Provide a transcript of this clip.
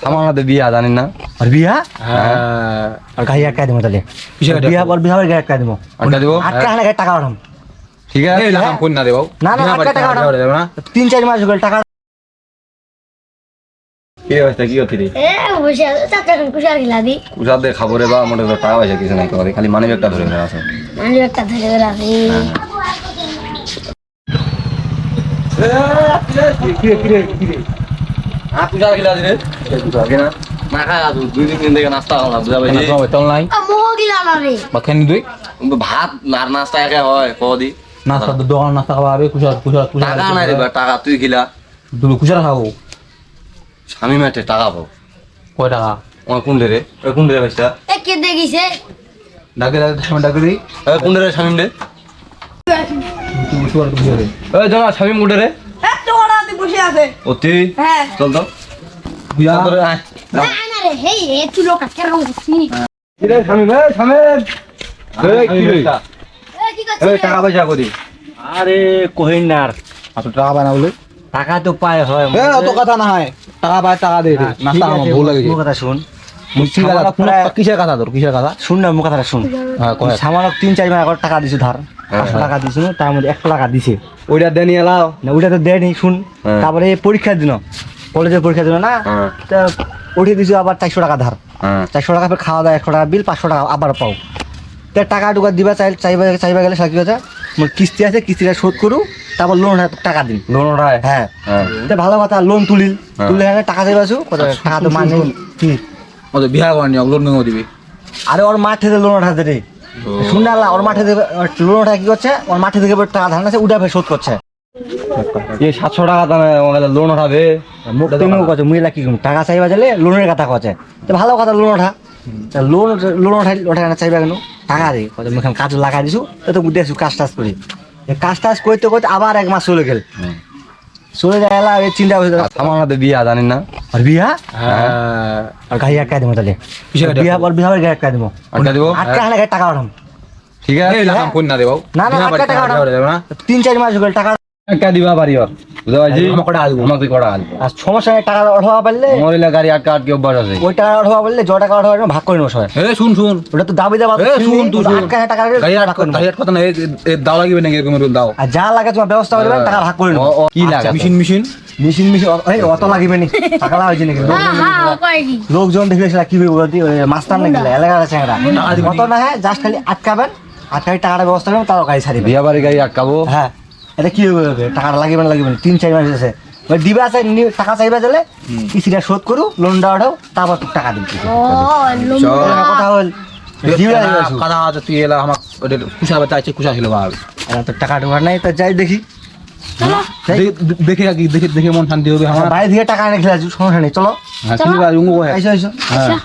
হাতে বিয়া জানেন না। আর বিয়া? হ্যাঁ। আর গাড়ি আটকা দিব তাহলে বিয়া বল বিয়া গাড়ি আটকা দিব আটকা দিব আটকা হানা টাকা পাঠাম ঠিক আছে। কোন না দেবো না, না, আটকা টাকা। না? তিন চার মাস গেল টাকা কি অবস্থা কি হচ্ছে রে এ বসে আছে চাচা এখন কুশার খেলা দি। কুসাদের খাবারে বা মোটে টাকা পয়সা কিছু নাই করে খালি মানি ব্যাগটা ধরে ফেলা আছে। মানুষ একটা ধরে ধরে আছে হ্যাঁ রে কুসার কেনা না খায় আছো দুই তিন দিন থেকে নাস্তা খাওয়া বুঝা পাইছি তল নাই আ মোহ গিলা না রে বা খেনি দুই ভাত আর নাস্তা একে হয় কদি নাস্তা দোকান নাস্তা খাওয়া হবে কুশার কুশার কুশার টাকা নাই রে টাকা তুই খিলা দুটো কুশার খাব। স্বামী মাঠে টাকা পাও কয় টাকা? আমার কোন রে ওই রে ভাইসা এ কে দেখিছে ডাকে ডাকে দিই রে স্বামী রে জামা স্বামী মুডে রে এত ওরাতে বসে আছে। ও তুই হ্যাঁ চল। তো টাকা পয়সা করি। আরে কহিন না টাকা পায় না বলে? টাকা তো পায় হয় অত কথা না হয়। টাকা পায় টাকা দে রে নাস্তা আমার ভুল লাগে কথা শুন। কিসের কথা তোর কিসের কথা? শুন না কথাটা শুন। হ্যাঁ সামান্য তিন চার মাস আগর টাকা দিছো ধার। পাঁচশো টাকা দিছো তার মধ্যে একশো টাকা দিছে। ওইটা দেনি এলাও। না ওটা তো দেয়নি শুন। হ্যাঁ। তারপরে পরীক্ষার দিন কলেজের পরীক্ষা দিল না হ্যাঁ। তা উঠে দিছো আবার চারশো টাকা ধার। হ্যাঁ। চারশো টাকা ফের খাওয়া দাওয়া একশো টাকা বিল পাঁচশো টাকা আবার পাও। তা টাকা টুকা দিবা চাই চাইবা চাইবা গেলে সাকি কথা মোর কিস্তি আছে কিস্তিটা শোধ করু তারপর লোন টাকা দিন লোন ওঠায় হ্যাঁ। হ্যাঁ। তা ভালো কথা লোন তুলিল। হ্যাঁ। তুলে এখানে টাকা চাইবা আছো টাকা তো মানে কি? ও তো বিয়া করেনি লোন নেও দিবি? আরে ওর মাঠে লোন ওঠাতে রে। শুন না আল্লাহ, ওর মাঠে লোন ওঠা কি করছে? ওর মাঠে থেকে টাকা ধান আছে উঠা ফের শোধ করছে। এই সাতশো টাকা দামে লোন ওঠাবে মুখ তেমন কথা মুইলা কি? টাকা চাইবা গেলে লোনের কথা কছে তো ভালো কথা লোন ওঠা। লোন লোন ওঠাই ওঠা না চাইবা কেন? টাকা দে। কত মুখ কাজ লাগাই দিছু তো তো বুঝতে কাজ টাজ করি। কাজ টাজ করতে করতে আবার এক মাস চলে গেল। চলে এলা এই চিন্তা হয়ে আমার হাতে বিয়া জানেন না? আর বিয়া? হ্যাঁ। আর গাড়ি আটকা দেবো তাহলে। বিয়া বল বিয়া গাড়ি আটকা দেবো। আটকা দিব? আটকা গাড়ি টাকা ওঠাম। ঠিক আছে এই না দেবো না, টাকা না? তিন চার মাস গেল টাকা একটা দিবা পারি ওর বুঝতে পারছি কটা আসব? আমাকে কটা আসব আর সমস্যা নেই টাকা পারলে আটকা আটকে অভ্যাস আছে। ওই টাকা পারলে জ টাকা ভাগ করে নেব সবাই এ শুন শুন। ওটা তো দাবি এ শুন তুই আটকা টাকা গাড়ি। গাড়ি না এ দাও লাগবে নাকি এরকম দাও। আর যা লাগে তোমার ব্যবস্থা করবে টাকা ভাগ করে নেব। কি লাগে? মেশিন মেশিন মেশিন মেশিন এই অত লাগিবে নি টাকা লাগছে নাকি? লোকজন দেখলে সেটা কি বলতি মাস্টার নাকি? এলাকার আছে একটা অত না হ্যাঁ জাস্ট খালি আটকাবেন আটকাই টাকাটা ব্যবস্থা করবেন তারও গাড়ি ছাড়িবে বিয়া বাড়ি গাড়ি আটকাবো। হ্যাঁ এটা কি হবে? টাকাটা লাগিবে না লাগিবে না? তিন চার মাস আছে। দিবে আছে টাকা চাইবে চলে কিস্তিটা শোধ করু লোনটা ওঠাও তারপর তোর টাকা দিবি। ও লুম চল। কথা হল। কথা তুই এলা আমার কুশা চাইছে কুশা ছিল ভাব আর তোর টাকা ঢোকার নাই তো যাই দেখি। চলো। যাই। দেখে। রাখি দেখে দেখে মন শান্তি হবে আমার। বাইরে থেকে টাকা এনে খেলে সমস্যা নেই চলো। হ্যাঁ।